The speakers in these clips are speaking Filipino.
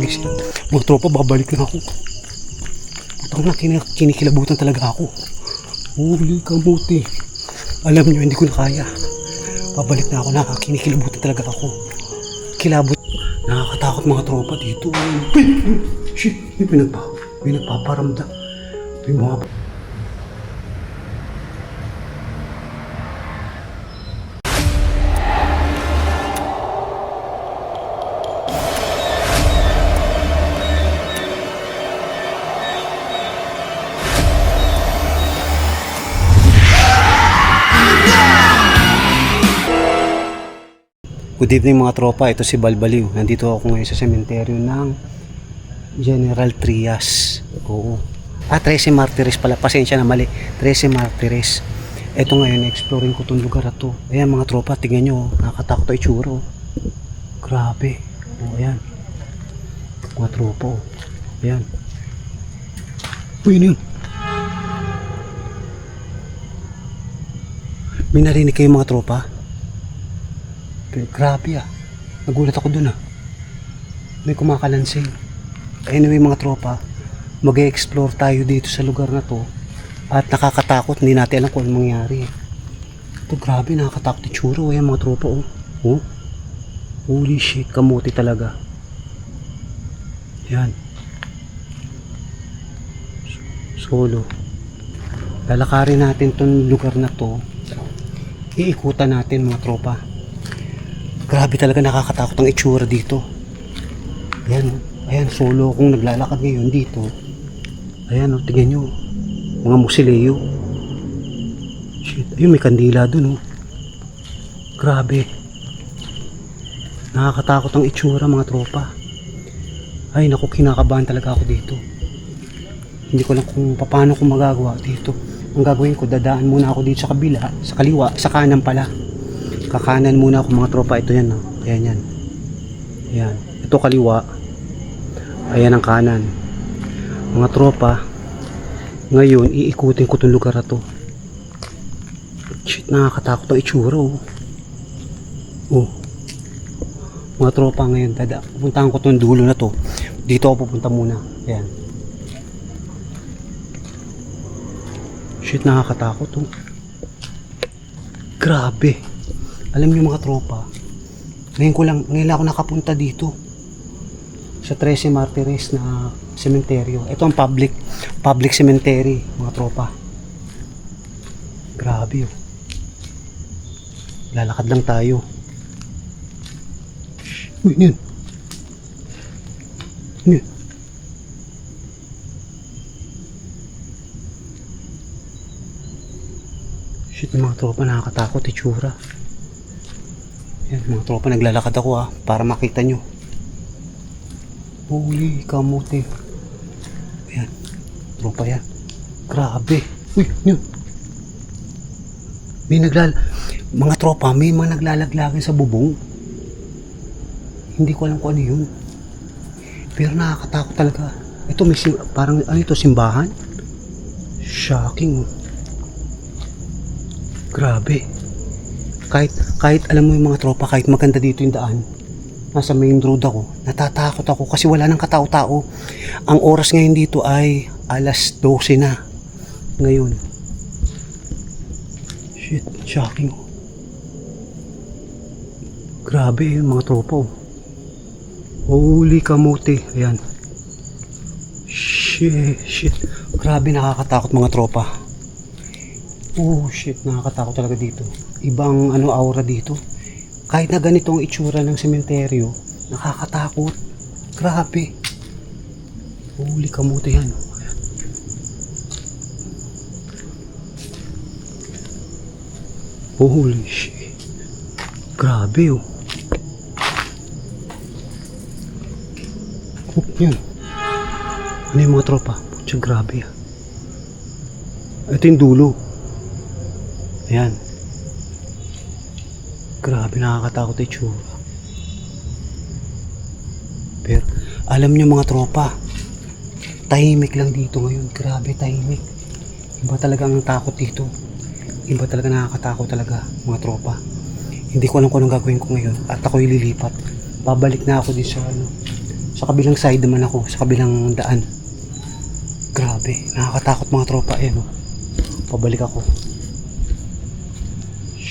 Gising. Mga tropa, babalik na ako. Putang na, kin- kinikilabutan talaga ako. Huli kamuti. Alam nyo, hindi ko na kaya. Babalik na ako na, kinikilabutan talaga ako. Kilabot. Nakakatakot mga tropa dito. Shit! May pinagpa. May nagpaparamdam. May mga Good evening mga tropa, ito si Balbaliw. Nandito ako ngayon sa sementeryo ng General Trias. Oo. Ah, 13 Martires pala. Pasensya na mali. 13 Martires. Ito ngayon, exploring ko itong lugar na to. Ayan mga tropa, tingnan nyo. oh. Nakakatakot to itsura. oh. Grabe. O, ayan. Mga tropa. oh. Ayan. Uy, ano yun? May narinig kayo mga tropa? Pero grabe ah. Nagulat ako dun ah. May kumakalansing. Anyway mga tropa, mag explore tayo dito sa lugar na to. At nakakatakot, hindi natin alam kung anong mangyari. Ito grabe, nakakatakot yung tsura. Ayan mga tropa oh. Oh. Holy shit, kamuti talaga. Yan. Solo. Lalakarin natin tong lugar na to. Iikutan natin mga tropa. Grabe talaga nakakatakot ang itsura dito. Ayan, ayan, solo akong naglalakad ngayon dito. Ayan, oh, tingnan nyo. Mga musileo. Shit, ayun, may kandila dun, oh. Grabe. Nakakatakot ang itsura, mga tropa. Ay, naku, kinakabahan talaga ako dito. Hindi ko lang kung paano ko magagawa dito. Ang gagawin ko, dadaan muna ako dito sa kabila, sa kaliwa, sa kanan pala kakanan muna ako mga tropa. Ito yan oh. ayan yan. Ayan. Ito kaliwa. Ayan ang kanan. Mga tropa ngayon iikutin ko itong lugar na to. Shit nakakatakot ang itsura oh. Oh. Mga tropa ngayon dada pupuntahan ko itong dulo na to. Dito ako pupunta muna. Ayan. Shit nakakatakot oh. Grabe alam niyo mga tropa, ngayon ko lang, ngayon ako nakapunta dito sa 13 Martires na sementeryo. Ito ang public, public cemetery, mga tropa. Grabe oh. Lalakad lang tayo. Uy, ano yun? Ano yun? Shit, mga tropa, nakakatakot, itsura. Yan, mga tropa, naglalakad ako ha, para makita nyo. Holy kamote. Ayan, tropa yan. Grabe. Uy, yun. May naglal... Mga tropa, may mga naglalaglagan sa bubong. Hindi ko alam kung ano yun. Pero nakakatakot talaga. Ito may sim- parang ano ito, simbahan? Shocking. Grabe kahit kahit alam mo yung mga tropa kahit maganda dito yung daan nasa main road ako natatakot ako kasi wala nang katao-tao. Ang oras ngayon dito ay alas 12 na. Ngayon. Shit shocking. Grabe yung mga tropa oh. holy kamote. Ayan. Shit shit. Grabe nakakatakot mga tropa Oh shit, nakakatakot talaga dito. Ibang ano aura dito. Kahit na ganito ang itsura ng sementeryo, nakakatakot. Grabe. Holy kamote yan. Holy shit. Grabe oh. Oh, yun. Ano yung mga tropa? Putya, grabe ah. Ito yung dulo. Ayan. Grabe, nakakatakot yung tsura. Pero, alam nyo mga tropa, tahimik lang dito ngayon. Grabe, tahimik. Iba talaga ang takot dito. Iba talaga nakakatakot talaga, mga tropa. Hindi ko alam kung anong gagawin ko ngayon. At ako ililipat. Babalik na ako din sa, ano, Sa kabilang side naman ako, sa kabilang daan. Grabe, nakakatakot mga tropa. Ayan oh. Pabalik ako.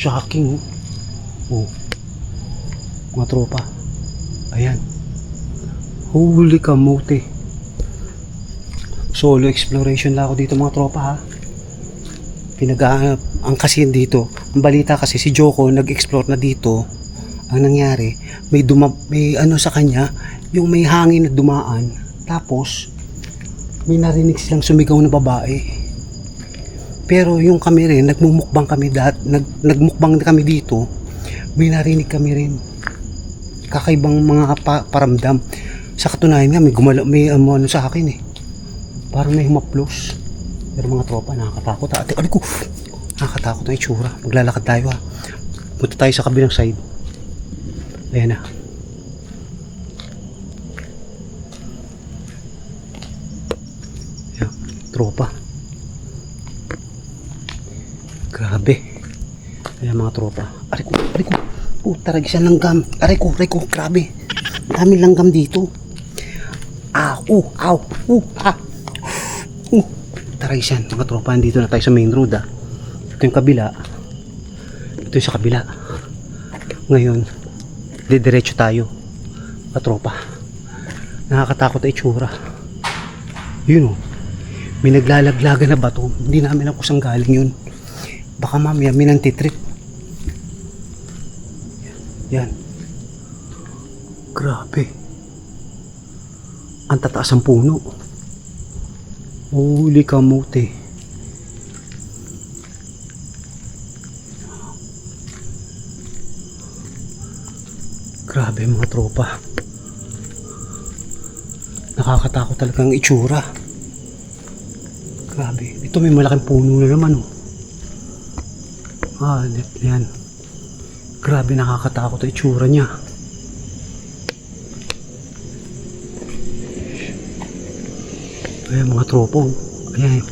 Shocking oh. Oh. Mga tropa. Ayan. Holy kamote. Solo exploration lang ako dito mga tropa ha. Pinag ang kasi dito, ang balita kasi si Joko nag-explore na dito. Ang nangyari, may duma may ano sa kanya, yung may hangin na dumaan. Tapos may narinig silang sumigaw na babae. Pero yung kami rin, nagmumukbang kami dat, nag, nagmukbang kami dito. May narinig kami rin kakaibang mga pa- paramdam. Sa katunayan nga, may gumalaw, may um, ano sa akin eh. Parang may humaplos. Pero mga tropa, nakakatakot. Ate, ko, nakakatakot ang itsura. Maglalakad tayo ha. Punta tayo sa kabilang side. Ayan na. Ayan, tropa. Grabe. Ayan mga tropa. Aray ko, aray ko. Puta, ragisan langgam. Aray ko, aray ko, grabe. Daming langgam dito. Ah, uh, aw, uh, ah. Uh, taragisan. Mga tropa, dito na tayo sa main road ah. Ito yung kabila. Ito yung sa kabila. Ngayon, didiretso tayo. Mga tropa. Nakakatakot ang itsura. Yun oh. May naglalaglaga na bato. Hindi namin kung saan galing yun. Baka mamaya may nantitrip. Yan. Grabe. Ang tataas ang puno. Holy kamote. Grabe mga tropa. Nakakatakot talaga ang itsura. Grabe. Ito may malaking puno na naman oh. Ah, net yan. Grabe nakakatakot ang itsura niya. Ayan mga tropo. Ayan.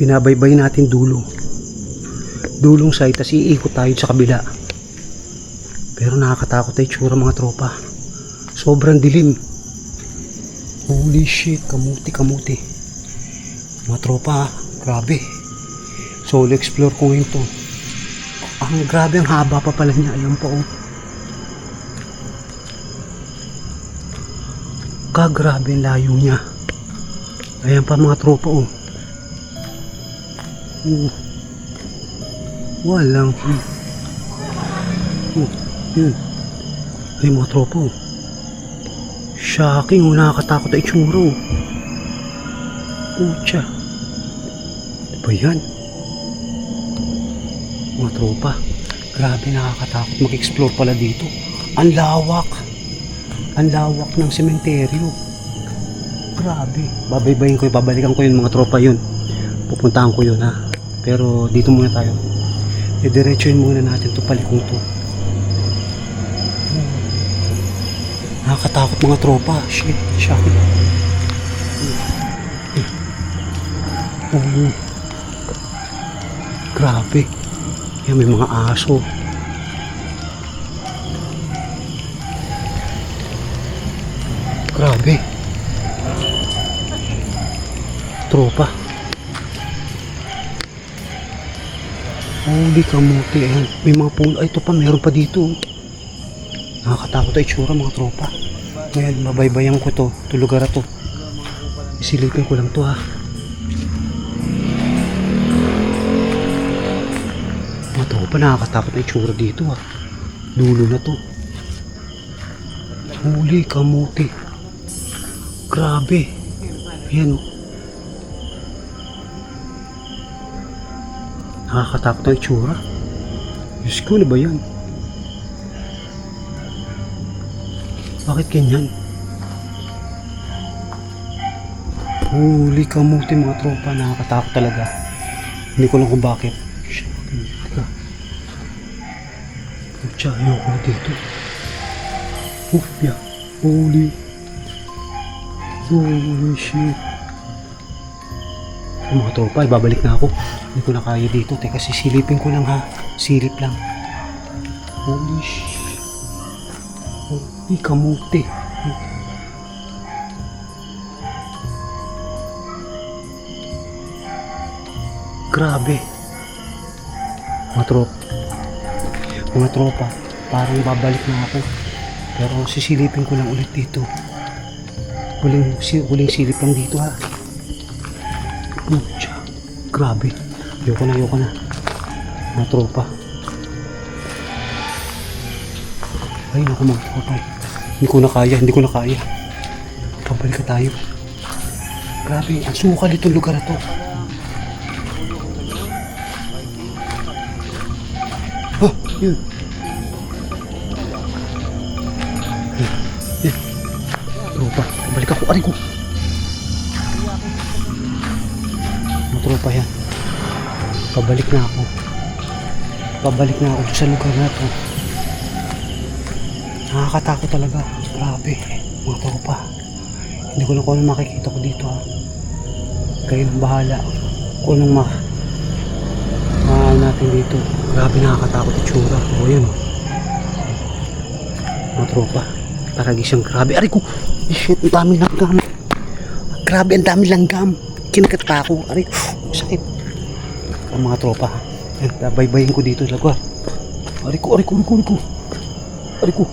Binabaybay natin dulo. Dulong side, tas iikot tayo sa kabila. Pero nakakatakot ang itsura mga tropa. Sobrang dilim. Holy shit, kamuti kamuti. Mga tropa, grabe. Solo explore ko ngayon to. Ang grabe, ang haba pa pala niya. Ayan po. Oh. Kagrabe ang layo niya. Ayan pa mga tropa oh. Oh. Walang. Oh, yun. Ay mga tropa oh. Shocking oh, nakakatakot ang itsura oh. Pucha. Ano ba yan? Mga tropa. Grabe nakakatakot mag-explore pala dito. Ang lawak. Ang lawak ng sementeryo. Grabe. Babaybayin ko, babalikan ko yun mga tropa yun. Pupuntahan ko yun ha. Pero dito muna tayo. Didiretsuhin muna natin to palikong to. Nakakatakot mga tropa. Shit, shocking. Oh. Grabe. Yan, may mga aso. Grabe. Tropa. Holy kamuti. Ayan. May mga puno. Ay, ito pa. Meron pa dito. Nakakatakot ang itsura mga tropa. Ngayon, mabaybayan ko to. Ito lugar to. Isilipin ko lang to ha. Tropa, nakakatakot ang itsura dito ha. Dulo na to. Huli kamuti. Grabe. Ayan oh. Nakakatakot ang itsura. Diyos ko, ano ba yan? Bakit ganyan? Huli kamuti mga tropa, nakakatakot talaga. Hindi ko lang kung bakit. Tsaka ayoko na dito. Hufya. Holy. Holy shit. Ang mga tropa, ibabalik na ako. Hindi ko na kaya dito. Teka, sisilipin ko lang ha. Silip lang. Holy shit. Holy kamuti. Holy Grabe. Mga trop, mga tropa, parang babalik na ako. Pero sisilipin ko lang ulit dito. Huling, huling silip lang dito ha. Pucha. Grabe. Ayoko na, ayoko na. Mga tropa. Ay, naku mga tropa. Hindi ko na kaya, hindi ko na kaya. Pabalik ka tayo. Grabe, ang sukal itong lugar na to. Yun. Yan. Tropa, balik ako. Aray ko. Mga tropa yan. Pabalik na ako. Pabalik na ako sa lugar na to. Nakakatakot talaga. Grabe. Mga tropa. Hindi ko na kung ano makikita ko dito ha. Kayo bahala. Kung anong ma... Natin dito. Grabe nakakatakot yung tsura. O yan o. Mga tropa. Taragi siyang grabe. Aray ko. Shit, ang dami langgam. Grabe, ang dami langgam. Kinakata ko. Aray, sakit. Ang mga tropa. Yan, baybayin ko dito. Lagwa. Aray ko, aray ko, aray ko, aray ko. Aray ko.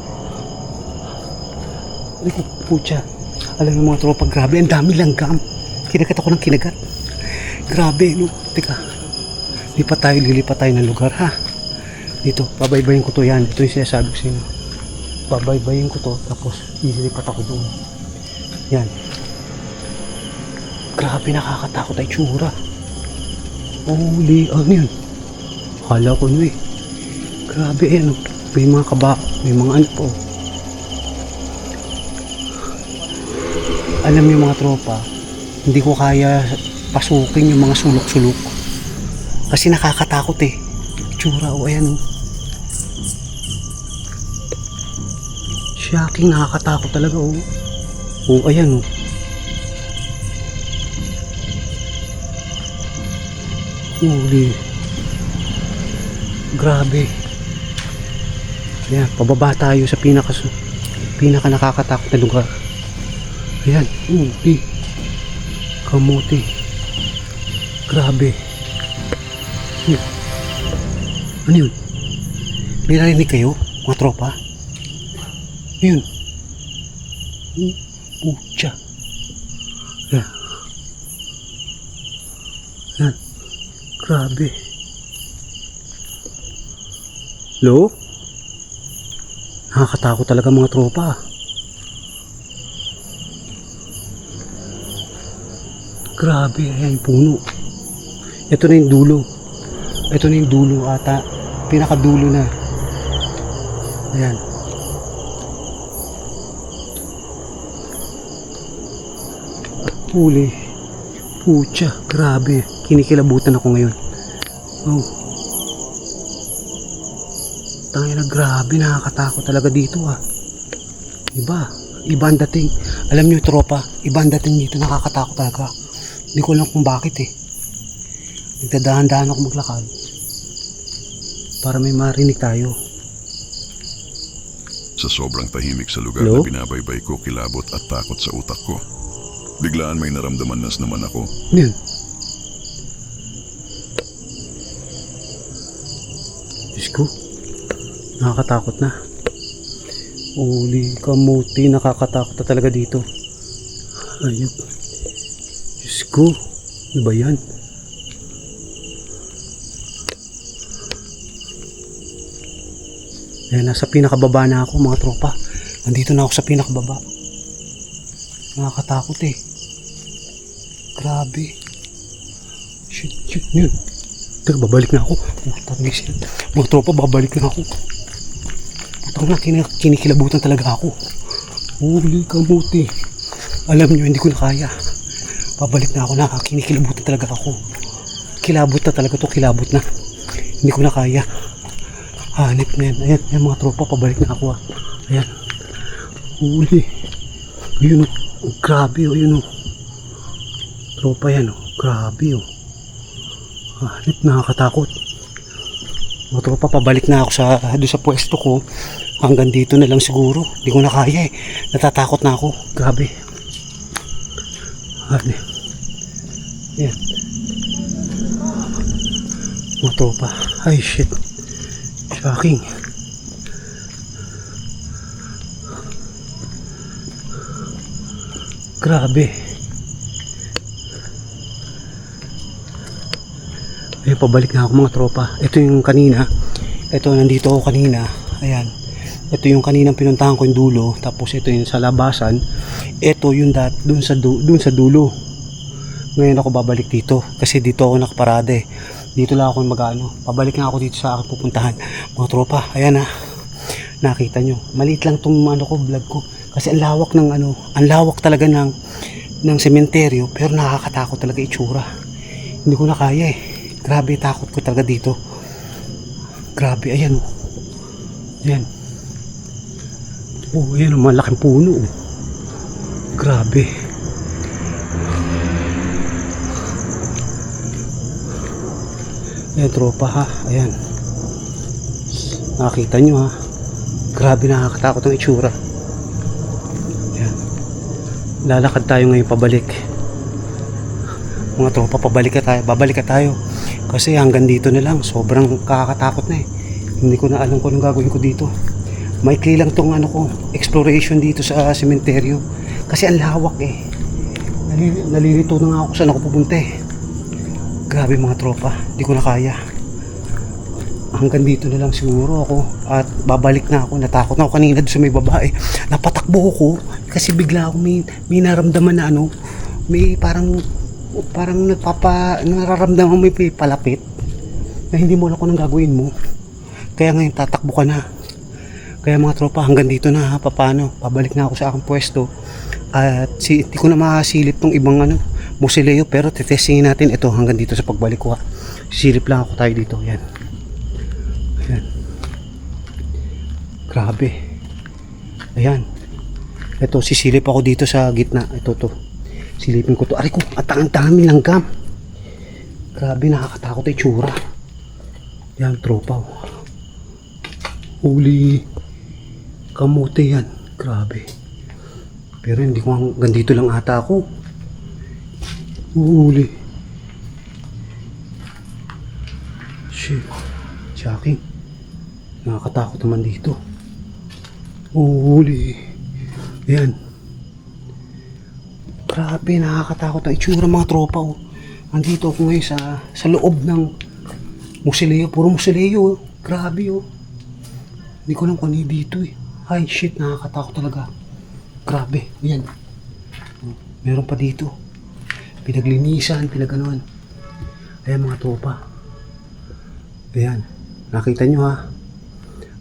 Aray ko, pucha. Alam mo mga tropa, grabe, ang dami langgam. Kinagat ako ng kinagat. Grabe, no? Teka, lipat tayo, lilipat tayo ng lugar, ha? Dito, babaybayin ko to yan. Ito yung sinasabi ko sa inyo. Babaybayin ko to, tapos lilipat ako doon. Yan. Grabe, nakakatakot ay tsura. Holy, ano yun? Kala ko ano eh. Grabe, eh, ano? May mga kaba, may mga ano po. alam niyo mga tropa, hindi ko kaya pasukin yung mga sulok-sulok. Kasi nakakatakot eh. Tsura o ayan oh. Shocking, nakakatakot talaga oh. Oh, ayan oh. Holy. Grabe. Ayan, pababa tayo sa pinaka pinaka nakakatakot na lugar. Ayan, ubi. Kamuti. Grabe. Yun. Ano yun? May narinig kayo, mga tropa? Yun. Hmm, Pucha. Ayan. Ayan. Grabe. Hello? Nakakatakot talaga mga tropa. Grabe, ayan yung puno. Ito na yung dulo. Ito na yung dulo ata. Pinakadulo na. Ayan. Huli. Pucha, grabe. Kinikilabutan ako ngayon. Oh. Tangina, grabe. Nakakatakot talaga dito ah. Iba. Iba ang dating. Alam nyo, tropa, iba ang dating dito. Nakakatakot talaga. Hindi ko alam kung bakit eh. Nagdadahan-dahan ako maglakad. Para may marinig tayo. Sa sobrang tahimik sa lugar Hello? na binabaybay ko, kilabot at takot sa utak ko. Biglaan may naramdaman nas naman ako. Yun? Diyos ko. Nakakatakot na. Uli kamuti. Nakakatakot na talaga dito. Ayun. Diyos ko. Ano ba yan? Ayan, nasa pinakababa na ako mga tropa. Nandito na ako sa pinakababa. Nakakatakot eh. Grabe. Shit, shit, yun. Teka, babalik na ako. Na shit. Mga tropa, babalik na ako. Putang na, kin kinikilabutan talaga ako. Huli kamuti. Alam nyo, hindi ko na kaya. Babalik na ako na, kinikilabutan talaga ako. Kilabot na talaga to, kilabot na. Hindi ko na kaya. Hanip na yan. Ayan, ayan mga tropa, pabalik na ako ah. Ayan. Huli. Ayun oh. Grabe oh, yun oh. Tropa yan oh. Grabe oh. Hanip, nakakatakot. Mga tropa, pabalik na ako sa, doon sa pwesto ko. Hanggang dito na lang siguro. Hindi ko na kaya eh. Natatakot na ako. Grabe. Hanip. Ayan. Mga tropa. Ay, shit. Shocking. Grabe. Ay, pabalik na ako mga tropa. Ito yung kanina. Ito, nandito ako kanina. Ayan. Ito yung kaninang pinuntahan ko yung dulo. Tapos ito yung sa labasan. Ito yung dat, dun sa, du, dun sa dulo. Ngayon ako babalik dito. Kasi dito ako nakaparada eh. Dito lang ako mag-ano. Pabalik na ako dito sa aking pupuntahan. Mga tropa, ayan ah. Nakita nyo. Maliit lang tong ano ko, vlog ko. Kasi ang lawak ng ano, ang lawak talaga ng ng sementeryo pero nakakatakot talaga itsura. Hindi ko na kaya eh. Grabe takot ko talaga dito. Grabe, ayan oh. Ayan. Oh, ayan oh, malaking puno oh. Grabe. Ayan, tropa ha. Ayan. Nakakita nyo ha. Grabe nakakatakot ang itsura. Ayan. Lalakad tayo ngayon pabalik. Mga tropa, pabalik ka tayo. Babalik ka tayo. Kasi hanggang dito na lang. Sobrang nakakatakot na eh. Hindi ko na alam kung anong gagawin ko dito. Maikli lang tong ano ko, exploration dito sa sementeryo. Kasi ang lawak eh. Nalili, nalilito na nga ako saan ako pupunta eh. Grabe mga tropa, di ko na kaya. Hanggang dito na lang siguro ako at babalik na ako. Natakot na ako kanina doon sa may babae. Napatakbo ko kasi bigla ako may, may naramdaman na ano, may parang parang nagpapa nararamdaman may palapit na hindi mo alam kung anong gagawin mo. Kaya ngayon tatakbo ka na. Kaya mga tropa, hanggang dito na ha, paano, pabalik na ako sa aking pwesto. At si, hindi ko na makasilip tong ibang ano, musileo, pero titestingin natin ito hanggang dito sa pagbalik ko ha. Silip lang ako tayo dito, yan. Ayan. Grabe. Ayan. Ito, sisilip ako dito sa gitna. Ito, to. Silipin ko to. Aray ko, at ang dami langgam. Grabe, nakakatakot yung tsura. Yan, tropa. oh. Huli. Kamote yan. Grabe. Pero hindi ko hanggang dito lang ata ako. Huli. Shit. Shocking. Nakakatakot naman dito. Huli. Ayan. Grabe, nakakatakot ang itsura mga tropa. Oh. Andito ako ngayon sa, sa loob ng musileo. Puro musileo. Oh. Grabe oh. Hindi ko alam kung ano dito eh. Ay shit, nakakatakot talaga. Grabe, yan. Meron pa dito. Pinaglinisan, pinaganuan. Ayan mga tropa. Ayan. Nakita nyo ha.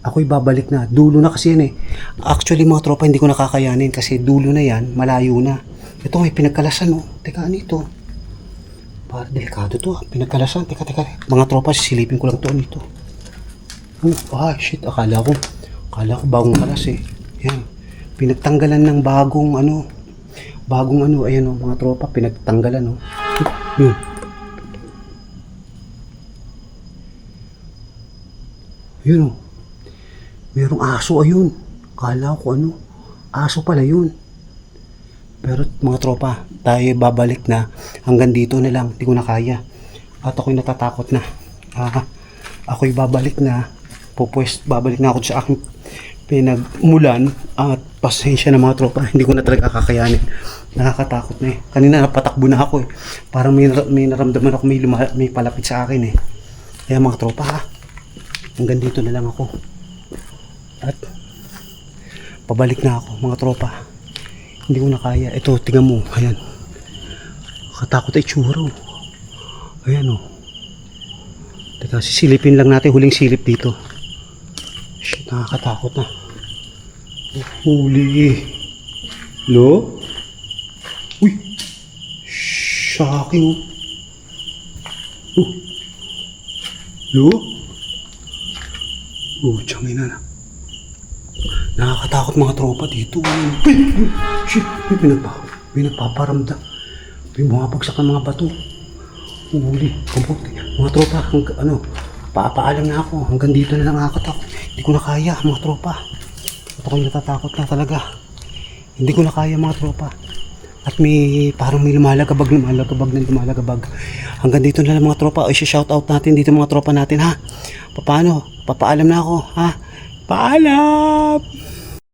Ako'y babalik na. Dulo na kasi yan eh. Actually mga tropa, hindi ko nakakayanin kasi dulo na yan, malayo na. Ito may pinagkalasan oh. Teka, ano ito? Para delikado to ah. Pinagkalasan. Teka, teka. Mga tropa, sisilipin ko lang to. Ano ito? Oh, ah, shit. Akala ko, akala ko bagong kalas eh. Yan. Pinagtanggalan ng bagong ano, bagong ano, ayan oh, mga tropa, pinagtanggalan oh. Yun. Yun oh. Merong aso ayun. Kala ko ano, aso pala yun. Pero mga tropa, tayo babalik na hanggang dito na lang, di ko na kaya. At ako'y natatakot na. Ah, ako'y babalik na pupwes, babalik na ako sa aking pinagmulan at pasensya na mga tropa, hindi ko na talaga kakayanin. Nakakatakot na eh. Kanina napatakbo na ako eh. Parang may, may naramdaman ako may, luma- may palapit sa akin eh. Kaya mga tropa ha, hanggang dito na lang ako. At pabalik na ako mga tropa. Hindi ko na kaya. Ito, tingnan mo. Ayan. Katakot ay tsura. oh. Ayan oh. Teka, sisilipin lang natin huling silip dito. Shit, nakakatakot na. Huli. Lo? Uy! Shocking oh. Lo? Oh, tiyangin na na. Nakakatakot mga tropa dito. Uy! Shit! May pinagpa... May nagpaparamdam. May bumabagsak ng mga bato. Huli. Kabuti. Mga tropa, hang, ano, papaalam na ako. Hanggang dito na lang nakakatakot. Hindi ko na kaya, mga tropa. At ako'y natatakot na talaga. Hindi ko na kaya, mga tropa. At may parang may lumalagabag, lumalagabag na lumalagabag. Hanggang dito na lang mga tropa. O shout out natin dito mga tropa natin ha. Paano? Papaalam na ako ha. Paalam!